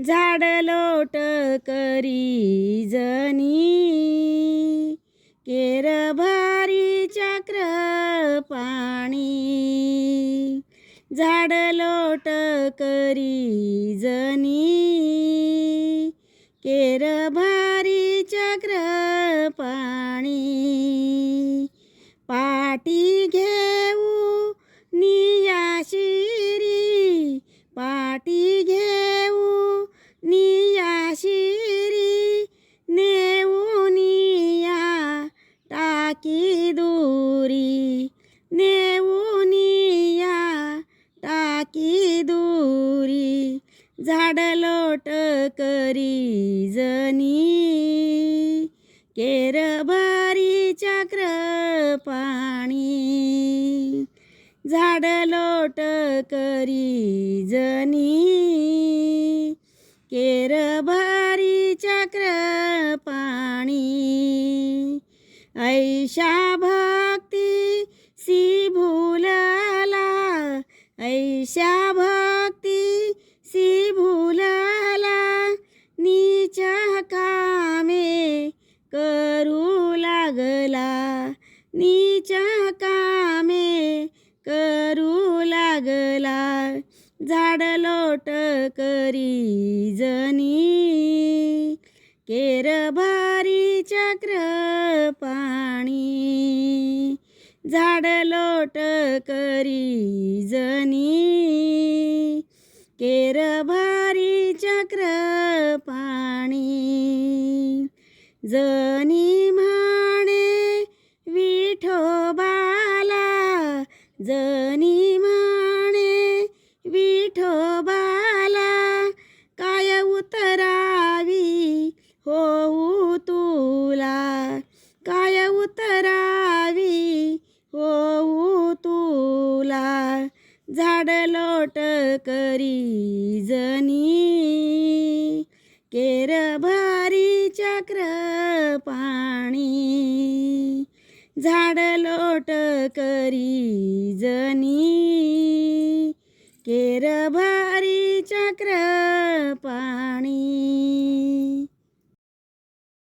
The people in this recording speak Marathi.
झाड लोट करी जनी. केर भारी चक्र पाणी. झाड लोट करी जनी. केर भारी चक्र पाणी. पाटी घेऊ नी टाकी दूरी नेऊनिया टाकी दूरी झाड लोट करी जनी केरभारी चक्र पाणी झाड लोट करी जनी सी भूलला ऐशा भक्ती सी भूलला नीच कामे करू लागला. नीच कामे करू लागला. झाड लोट करी जनी केर भारी चक्र पा झाड लोट करी जनी. केर भारी चक्र पाणी. जनी म्हणे विठोबाला जनी म्हणे विठोबाला काय उतरावी हो तुला. काय उतर झाड लोट करी जनी. केर भारी चक्र पाणी. झाड लोट करी जनी. केर भारी चक्र